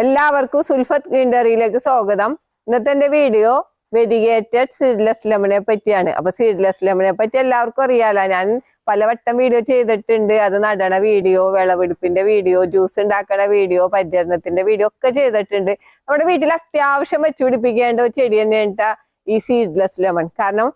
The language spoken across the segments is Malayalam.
എല്ലാവർക്കും സുൽഫത്ത് ഗ്രീൻഡറിയിലേക്ക് സ്വാഗതം. ഇന്നത്തെ എന്റെ വീഡിയോ വെരിഗേറ്റഡ് സീഡ്ലെസ് ലെമണെ പറ്റിയാണ്. അപ്പൊ സീഡ്ലെസ് ലെമണെ പറ്റി എല്ലാവർക്കും അറിയാലോ ഞാൻ പലവട്ടം വീഡിയോ ചെയ്തിട്ടുണ്ട്. അത് നടണ വീഡിയോ വിളവെടുപ്പിന്റെ വീഡിയോ ജ്യൂസ് ഉണ്ടാക്കണ വീഡിയോ പരിചരണത്തിന്റെ വീഡിയോ ഒക്കെ ചെയ്തിട്ടുണ്ട്. നമ്മുടെ വീട്ടിൽ അത്യാവശ്യം വെച്ചുപിടിപ്പിക്കേണ്ട ഒരു ചെടി തന്നെയാണ് ഈ സീഡ്ലെസ് ലെമൺ. കാരണം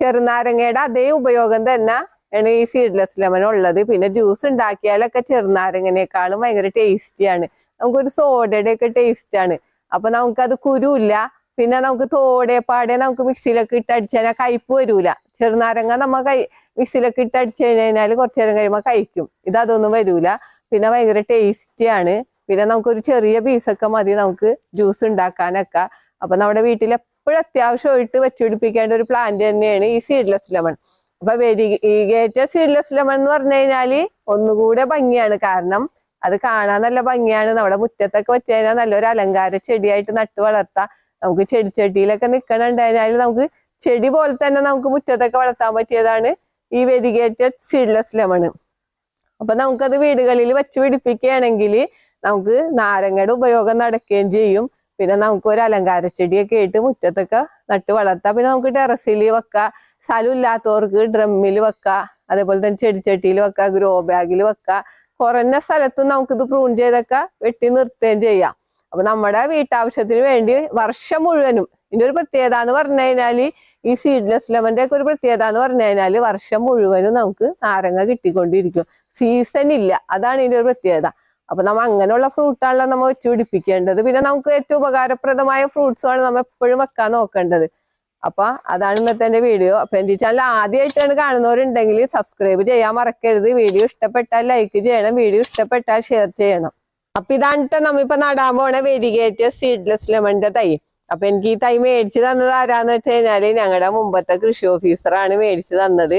ചെറുനാരങ്ങയുടെ അതേ ഉപയോഗം തന്നെ ആണ് ഈ സീഡ്ലെസ് ലെമൺ ഉള്ളത്. പിന്നെ ജ്യൂസ് ഉണ്ടാക്കിയാലൊക്കെ ചെറുനാരങ്ങനേക്കാളും ഭയങ്കര ടേസ്റ്റിയാണ്. നമുക്കൊരു സോഡയുടെ ഒക്കെ ടേസ്റ്റ് ആണ്. അപ്പൊ നമുക്കത് കുരുല്ല. പിന്നെ നമുക്ക് തോടെ പാടെ നമുക്ക് മിക്സിയിലൊക്കെ ഇട്ട് അടിച്ചു കഴിഞ്ഞാൽ കയ്പ് വരൂല. ചെറുനാരങ്ങ നമ്മ കൈ മിക്സിയിലൊക്കെ ഇട്ട് അടിച്ചു കഴിഞ്ഞാൽ കുറച്ചു നേരം കഴിയുമ്പോൾ കഴിക്കും. ഇത് അതൊന്നും വരൂല. പിന്നെ ഭയങ്കര ടേസ്റ്റിയാണ് പിന്നെ നമുക്കൊരു ചെറിയ പീസൊക്കെ മതി നമുക്ക് ജ്യൂസ് ഉണ്ടാക്കാനൊക്കെ. അപ്പൊ നമ്മുടെ വീട്ടിൽ എപ്പോഴും അത്യാവശ്യമായിട്ട് വെച്ചുപിടിപ്പിക്കേണ്ട ഒരു പ്ലാന്റ് തന്നെയാണ് ഈ സീഡ്ലെസ് ലെമൺ അപ്പൊ വെരിഗേറ്റഡ് സീഡ്ലെസ് ലെമൺ എന്ന് പറഞ്ഞു കഴിഞ്ഞാൽ ഒന്നുകൂടെ ഭംഗിയാണ്. കാരണം അത് കാണാൻ നല്ല ഭംഗിയാണ്. നമ്മുടെ മുറ്റത്തൊക്കെ വെച്ച് കഴിഞ്ഞാൽ നല്ലൊരു അലങ്കാര ചെടിയായിട്ട് നട്ടു വളർത്താം. നമുക്ക് ചെടി ചെടിച്ചട്ടിയിലൊക്കെ നിൽക്കണുണ്ടായാൽ നമുക്ക് ചെടി പോലെ തന്നെ നമുക്ക് മുറ്റത്തൊക്കെ വളർത്താൻ പറ്റിയതാണ് ഈ വെരിഗേറ്റഡ് സീഡ്ലെസ് ലെമൺ അപ്പൊ നമുക്കത് വീടുകളിൽ വെച്ച് പിടിപ്പിക്കുകയാണെങ്കിൽ നമുക്ക് നാരങ്ങയുടെ ഉപയോഗം നടക്കുകയും ചെയ്യും. പിന്നെ നമുക്ക് ഒരു അലങ്കാര ചെടിയൊക്കെ ആയിട്ട് മുറ്റത്തൊക്കെ നട്ട് വളർത്താം. പിന്നെ നമുക്ക് ടെറസിൽ വെക്കാം. സ്ഥലം ഇല്ലാത്തവർക്ക് ഡ്രമ്മിൽ വെക്കാം. അതേപോലെ തന്നെ ചെടിച്ചട്ടിയിൽ വെക്കാം. ഗ്രോ ബാഗിൽ വെക്കാം. കുറഞ്ഞ സ്ഥലത്തും നമുക്കിത് പ്രൂൺ ചെയ്തൊക്കെ വെട്ടി നിർത്തുകയും ചെയ്യാം. അപ്പൊ നമ്മുടെ വീട്ടാവശ്യത്തിന് വേണ്ടി വർഷം മുഴുവനും ഇതിന്റെ ഒരു പ്രത്യേകത എന്ന് പറഞ്ഞു കഴിഞ്ഞാൽ ഈ സീഡ്ലെസ് ലെമന്റെ ഒക്കെ ഒരു പ്രത്യേകത എന്ന് പറഞ്ഞു കഴിഞ്ഞാൽ വർഷം മുഴുവനും നമുക്ക് നാരങ്ങ കിട്ടിക്കൊണ്ടിരിക്കും. സീസൺ ഇല്ല. അതാണ് ഇതിന്റെ ഒരു പ്രത്യേകത. അപ്പൊ നമ്മ അങ്ങനെയുള്ള ഫ്രൂട്ടാണല്ലോ നമ്മൾ വെച്ച് പിടിപ്പിക്കേണ്ടത്. പിന്നെ നമുക്ക് ഏറ്റവും ഉപകാരപ്രദമായ ഫ്രൂട്ട്സും ആണ് നമ്മൾ എപ്പോഴും വെക്കാൻ നോക്കേണ്ടത്. അപ്പൊ അതാണ് ഇന്നത്തെ എന്റെ വീഡിയോ അപ്പൊ എന്റെ ചാനൽ ആദ്യമായിട്ടാണ് കാണുന്നവരുണ്ടെങ്കിൽ സബ്സ്ക്രൈബ് ചെയ്യാൻ മറക്കരുത്. വീഡിയോ ഇഷ്ടപ്പെട്ടാൽ ലൈക്ക് ചെയ്യണം. വീഡിയോ ഇഷ്ടപ്പെട്ടാൽ ഷെയർ ചെയ്യണം. അപ്പൊ ഇതാണ് നമ്മിപ്പോ നടാൻ പോണ വെരികേറ്റ സീഡ്ലെസ് ലെമണിന്റെ തൈ. അപ്പൊ എനിക്ക് ഈ തൈ മേടിച്ചു തന്നത് ആരാന്ന് വെച്ച് കഴിഞ്ഞാൽ ഞങ്ങളുടെ മുമ്പത്തെ കൃഷി ഓഫീസറാണ് മേടിച്ചു തന്നത്.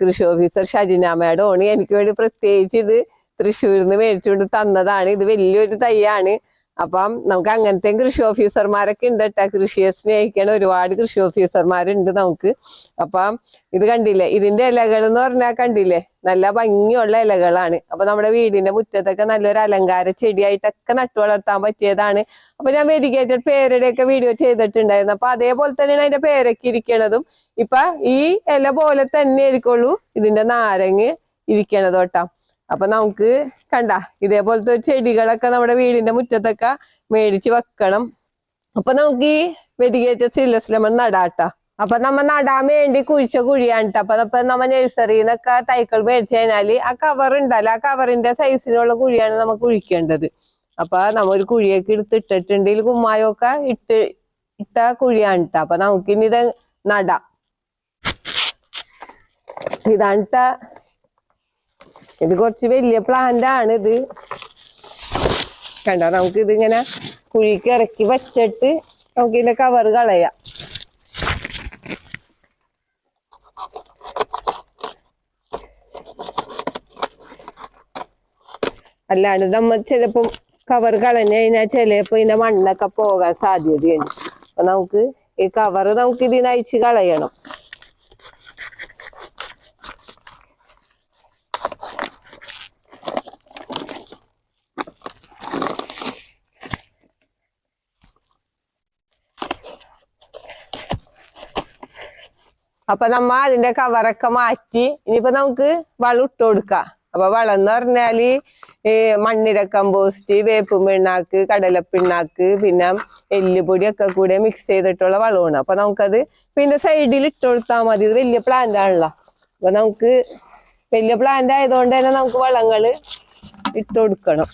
കൃഷി ഓഫീസർ ഷജിന ഓണി. എനിക്ക് വേണ്ടി പ്രത്യേകിച്ച് ഇത് തൃശ്ശൂരിൽ നിന്ന് മേടിച്ചുകൊണ്ട് തന്നതാണ്. ഇത് വലിയൊരു തൈയാണ്. അപ്പം നമുക്ക് അങ്ങനത്തെ കൃഷി ഓഫീസർമാരൊക്കെ ഉണ്ട് കേട്ടോ കൃഷിയെ സ്നേഹിക്കണ ഒരുപാട് കൃഷി ഓഫീസർമാരുണ്ട് നമുക്ക്. അപ്പം ഇത് കണ്ടില്ലേ? ഇതിന്റെ ഇലകൾ എന്ന് പറഞ്ഞാൽ കണ്ടില്ലേ? നല്ല ഭംഗിയുള്ള ഇലകളാണ്. അപ്പൊ നമ്മുടെ വീടിന്റെ മുറ്റത്തൊക്കെ നല്ലൊരു അലങ്കാര ചെടിയായിട്ടൊക്കെ നട്ടു വളർത്താൻ പറ്റിയതാണ്. അപ്പൊ ഞാൻ വെരിഗേറ്റഡ് പേരുടെ ഒക്കെ വീഡിയോ ചെയ്തിട്ടുണ്ടായിരുന്നു. അപ്പൊ അതേപോലെ തന്നെയാണ് അതിന്റെ പേരൊക്കെ ഇരിക്കണതും. ഇപ്പൊ ഈ ഇല പോലെ തന്നെ ആയിരിക്കുള്ളൂ ഇതിന്റെ നാരങ്ങ് ഇരിക്കണത് അപ്പൊ നമുക്ക് കണ്ട ഇതേപോലത്തെ ചെടികളൊക്കെ നമ്മുടെ വീടിന്റെ മുറ്റത്തൊക്കെ മേടിച്ച് വെക്കണം. അപ്പൊ നമുക്ക് ഈ വെരിഗേറ്റഡ് സിലസ് ലെമൺ നടാട്ട. അപ്പൊ നമ്മ നടാൻ വേണ്ടി കുഴിച്ച കുഴിയാണ്ട്ടോ അപ്പൊ അപ്പൊ നമ്മ നഴ്സറിന്നൊക്കെ തൈക്കൾ മേടിച്ചു കഴിഞ്ഞാൽ ആ കവർ ഉണ്ടല്ലോ ആ കവറിന്റെ സൈസിനുള്ള കുഴിയാണ് നമ്മൾ കുഴിക്കേണ്ടത്. അപ്പൊ നമ്മ ഒരു കുഴിയൊക്കെ എടുത്ത് ഇട്ടിട്ടുണ്ടെങ്കിൽ കുമ്മായൊക്കെ ഇട്ട് ഇട്ട കുഴിയാണ് അപ്പൊ നമുക്കിനി ഇത് നടാം. ഇതാണ് ട്ടാ ഇത് കുറച്ച് വലിയ പ്ലാന്റ് ആണ് ഇത്. കണ്ടോ? നമുക്ക് ഇങ്ങനെ കുഴിക്ക് ഇറക്കി വെച്ചിട്ട് നമുക്ക് ഇതിന്റെ കവർ കളയാം. അല്ലാണ്ട് നമ്മ ചിലപ്പം കവർ കളഞ്ഞു കഴിഞ്ഞാൽ ചിലപ്പോ ഇതിന്റെ മണ്ണൊക്കെ പോകാൻ സാധ്യതയുണ്ട്. അപ്പൊ നമുക്ക് ഈ കവർ നമുക്ക് ഇതിനയച്ച് കളയണം. അപ്പൊ നമ്മ അതിന്റെ കവറൊക്കെ മാറ്റി ഇനിയിപ്പോ നമുക്ക് വളം ഇട്ട് കൊടുക്കാം. അപ്പൊ വളം എന്ന് പറഞ്ഞാൽ ഈ മണ്ണിര കമ്പോസ്റ്റ് വേപ്പ് പിണ്ണാക്ക് കടലപ്പിണ്ണാക്ക് പിന്നെ എല്ലുപൊടിയൊക്കെ കൂടെ മിക്സ് ചെയ്തിട്ടുള്ള വളമാണ്. അപ്പൊ നമുക്കത് പിന്നെ സൈഡിൽ ഇട്ട് കൊടുത്താൽ മതി. ഇത് വലിയ പ്ലാന്റ് ആണല്ലോ. അപ്പൊ നമുക്ക് വലിയ പ്ലാന്റ് ആയതുകൊണ്ട് തന്നെ നമുക്ക് വളങ്ങൾ ഇട്ട് കൊടുക്കണം.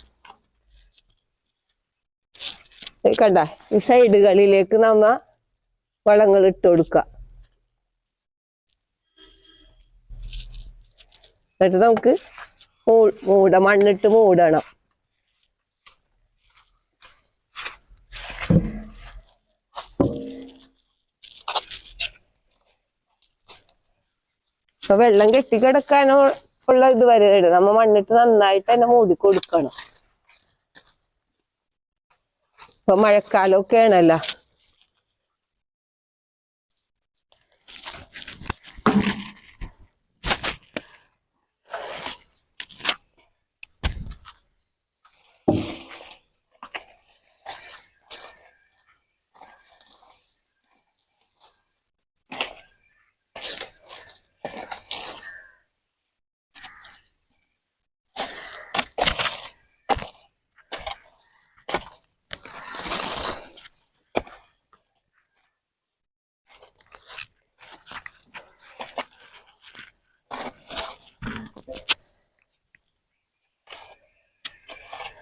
കണ്ട? ഈ സൈഡുകളിലേക്ക് നമ്മ വളങ്ങൾ ഇട്ട് കൊടുക്കുക എന്നിട്ട് നമുക്ക് മൂട മണ്ണിട്ട് മൂടണം. ഇപ്പൊ വെള്ളം കെട്ടിക്കിടക്കാനോ ഉള്ള ഇത് വരെ ഇടും. നമ്മ മണ്ണിട്ട് നന്നായിട്ട് തന്നെ മൂടി കൊടുക്കണം. ഇപ്പൊ മഴക്കാലമൊക്കെ ആണല്ലോ.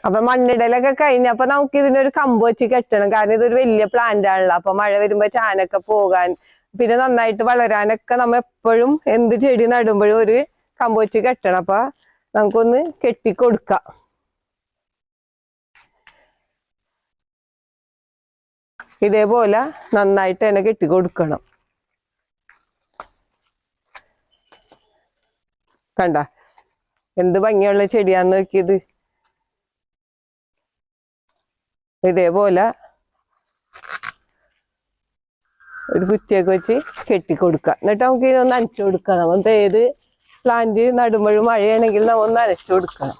അപ്പൊ മണ്ണിടലൊക്കെ കഴിഞ്ഞ അപ്പൊ നമുക്ക് ഇതിനൊരു കമ്പ് വെച്ച് കെട്ടണം. കാരണം ഇതൊരു വലിയ പ്ലാന്റ് ആണല്ലോ. അപ്പൊ മഴ വരുമ്പോ ചാനൊക്കെ പോകാൻ പിന്നെ നന്നായിട്ട് വളരാനൊക്കെ നമ്മ എപ്പോഴും എന്ത് ചെടി നടുമ്പോഴും ഒരു കമ്പ് വെച്ച് കെട്ടണം. അപ്പൊ നമുക്കൊന്ന് കെട്ടി കൊടുക്കാം ഇതേപോലെ നന്നായിട്ട് തന്നെ കെട്ടി കൊടുക്കണം കണ്ട? എന്ത് ഭംഗിയുള്ള ചെടിയാന്ന് നോക്കിയത്. ഇതേപോലെ ഒരു കുറ്റിയൊക്കെ വെച്ച് കെട്ടി കൊടുക്കുക എന്നിട്ട് നമുക്ക് ഇതിനൊന്ന് നനച്ചു കൊടുക്കാം. നമ്മുടെ ഏത് പ്ലാന്റ് നടുമ്പോഴും മഴയാണെങ്കിൽ നമ്മൾ നനച്ചു കൊടുക്കണം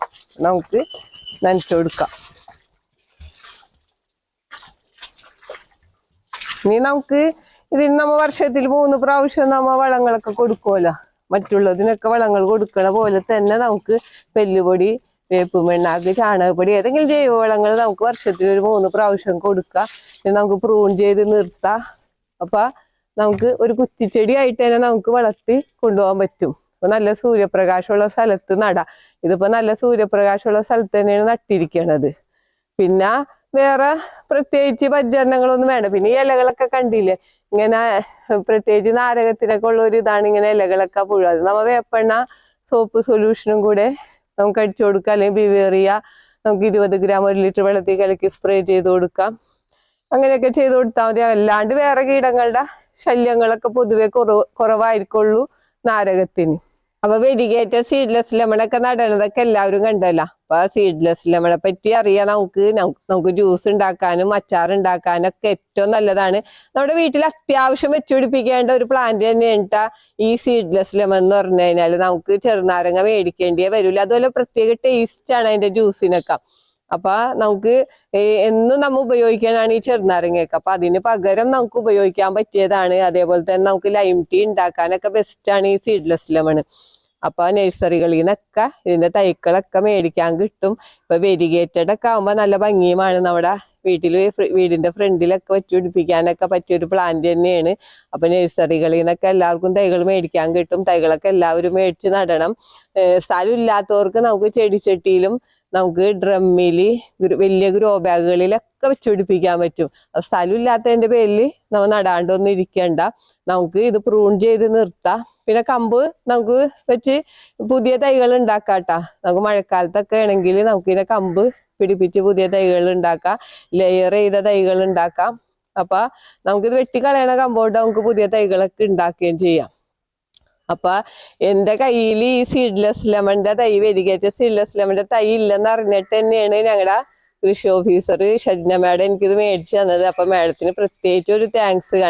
നമുക്ക് നനച്ചു കൊടുക്കാം. ഇനി നമുക്ക് ഇതിന് നമ്മ വർഷത്തിൽ മൂന്ന് പ്രാവശ്യം നമ്മ വളങ്ങളൊക്കെ കൊടുക്കുമല്ലോ മറ്റുള്ളതിനൊക്കെ വളങ്ങൾ കൊടുക്കണ പോലെ തന്നെ നമുക്ക് പെല്ലുപൊടി വേപ്പ് മണ്ണാക്ക് ചാണകപ്പൊടി ഏതെങ്കിലും ജൈവവളങ്ങൾ നമുക്ക് വർഷത്തിൽ ഒരു മൂന്ന് പ്രാവശ്യം കൊടുക്കാം. പിന്നെ നമുക്ക് പ്രൂൺ ചെയ്ത് നിർത്താം. അപ്പൊ നമുക്ക് ഒരു കുറ്റിച്ചെടി ആയിട്ട് തന്നെ നമുക്ക് വളർത്തി കൊണ്ടുപോകാൻ പറ്റും. അപ്പൊ നല്ല സൂര്യപ്രകാശമുള്ള സ്ഥലത്ത് നടാം. ഇതിപ്പോ നല്ല സൂര്യപ്രകാശമുള്ള സ്ഥലത്ത് തന്നെയാണ് നട്ടിരിക്കണത്. പിന്നെ വേറെ പ്രത്യേകിച്ച് പരിചരണങ്ങളൊന്നും വേണ്ട. പിന്നെ ഈ ഇലകളൊക്കെ കണ്ടില്ലേ? ഇങ്ങനെ പ്രത്യേകിച്ച് നാരകത്തിനൊക്കെ ഉള്ള ഒരു ഇതാണ് ഇങ്ങനെ ഇലകളൊക്കെ പുഴു. അത് നമ്മ വേപ്പെണ്ണ സോപ്പ് സൊല്യൂഷനും കൂടെ നമുക്ക് അടിച്ചു കൊടുക്കാം. അല്ലെങ്കിൽ ബിവേറിയ നമുക്ക് ഇരുപത് ഗ്രാം ഒരു ലിറ്റർ വെള്ളത്തിൽ കലക്കി സ്പ്രേ ചെയ്ത് കൊടുക്കാം. അങ്ങനെയൊക്കെ ചെയ്ത് കൊടുത്താൽ മതി. അല്ലാണ്ട് വേറെ കീടങ്ങളുടെ ശല്യങ്ങളൊക്കെ പൊതുവെ കുറവ് കുറവായിരിക്കുള്ളൂ നാരകത്തിന്. അപ്പൊ വെരികേറ്റ സീഡ്ലെസ് ലെമണൊക്കെ നടണതൊക്കെ എല്ലാവരും കണ്ടല്ല. അപ്പൊ സീഡ്ലെസ് ലെമണെ പറ്റി അറിയാം നമുക്ക് നമുക്ക് ജ്യൂസ് ഉണ്ടാക്കാനും അച്ചാർ ഉണ്ടാക്കാനും ഒക്കെ ഏറ്റവും നല്ലതാണ്. നമ്മുടെ വീട്ടിൽ അത്യാവശ്യം വെച്ചുപിടിപ്പിക്കേണ്ട ഒരു പ്ലാന്റ് തന്നെയാണ് ഈ സീഡ്ലെസ് ലെമൺ എന്ന് പറഞ്ഞു കഴിഞ്ഞാൽ. നമുക്ക് ചെറുനാരങ്ങ മേടിക്കേണ്ടിയേ വരില്ല അതുപോലെ പ്രത്യേക ടേസ്റ്റ് ആണ് അതിന്റെ ജ്യൂസിനൊക്കെ അപ്പൊ നമുക്ക് എന്നും നമ്മൾ ഉപയോഗിക്കാനാണ് ഈ ചെറുനാരങ്ങയൊക്കെ. അപ്പൊ അതിന് പകരം നമുക്ക് ഉപയോഗിക്കാൻ പറ്റിയതാണ്. അതേപോലെ തന്നെ നമുക്ക് ലൈം ടീ ഉണ്ടാക്കാനൊക്കെ ബെസ്റ്റ് ആണ് ഈ സീഡ്ലെസ് ലെമൺ അപ്പൊ നഴ്സറികളിൽ നിന്നൊക്കെ ഇതിന്റെ തൈക്കളൊക്കെ മേടിക്കാൻ കിട്ടും. ഇപ്പൊ വെരിഗേറ്റഡ് ഒക്കെ ആകുമ്പോൾ നല്ല ഭംഗിയുമാണ്. നമ്മുടെ വീട്ടിൽ വീടിന്റെ ഫ്രണ്ടിലൊക്കെ വെച്ച് പിടിപ്പിക്കാനൊക്കെ പറ്റിയൊരു പ്ലാന്റ് തന്നെയാണ്. അപ്പൊ നഴ്സറികളിൽ നിന്നൊക്കെ എല്ലാവർക്കും തൈകൾ മേടിക്കാൻ കിട്ടും. തൈകളൊക്കെ എല്ലാവരും മേടിച്ച് നടണം. സ്ഥലമില്ലാത്തവർക്ക് നമുക്ക് ചെടിച്ചട്ടിയിലും നമുക്ക് ഡ്രമ്മിൽ വലിയ ഗ്രോ ബാഗുകളിലൊക്കെ വെച്ച് പിടിപ്പിക്കാൻ പറ്റും. അപ്പൊ സ്ഥലം ഇല്ലാത്തതിന്റെ പേരിൽ നമ്മൾ നടാണ്ടൊന്നും ഇരിക്കണ്ട. നമുക്ക് ഇത് പ്രൂൺ ചെയ്ത് നിർത്താം. പിന്നെ കമ്പ് നമുക്ക് വെച്ച് പുതിയ തൈകൾ ഉണ്ടാക്കാട്ടാ. നമുക്ക് മഴക്കാലത്തൊക്കെ ആണെങ്കിൽ നമുക്ക് ഇതിനെ കമ്പ് പിടിപ്പിച്ച് പുതിയ തൈകൾ ഉണ്ടാക്കാം. ലെയർ ചെയ്ത തൈകൾ ഉണ്ടാക്കാം. അപ്പൊ നമുക്കിത് വെട്ടിക്കളയണ കമ്പോണ്ട് നമുക്ക് പുതിയ തൈകളൊക്കെ ഉണ്ടാക്കുകയും ചെയ്യാം. അപ്പൊ എന്റെ കയ്യിൽ ഈ സീഡ്ലെസ് ലെമണിന്റെ തൈ വെരികേറ്റ സീഡ്ലെസ് ലെമണിന്റെ തൈ ഇല്ലെന്ന് അറിഞ്ഞിട്ട് തന്നെയാണ് ഞങ്ങളുടെ കൃഷി ഓഫീസർ ഷജ്ന മാഡം എനിക്കിത് മേടിച്ചു തന്നത്. അപ്പൊ മാഡത്തിന് പ്രത്യേകിച്ച് ഒരു താങ്ക്സ്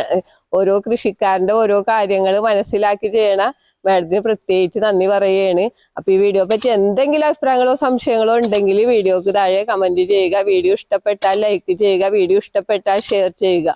ഓരോ കൃഷിക്കാരന്റെ ഓരോ കാര്യങ്ങൾ മനസ്സിലാക്കി ചെയ്യണ മാഡത്തിന് പ്രത്യേകിച്ച് നന്ദി പറയുകയാണ്. അപ്പൊ ഈ വീഡിയോ പറ്റി എന്തെങ്കിലും അഭിപ്രായങ്ങളോ സംശയങ്ങളോ ഉണ്ടെങ്കിൽ വീഡിയോക്ക് താഴെ കമന്റ് ചെയ്യുക. വീഡിയോ ഇഷ്ടപ്പെട്ടാൽ ലൈക്ക് ചെയ്യുക. വീഡിയോ ഇഷ്ടപ്പെട്ടാൽ ഷെയർ ചെയ്യുക.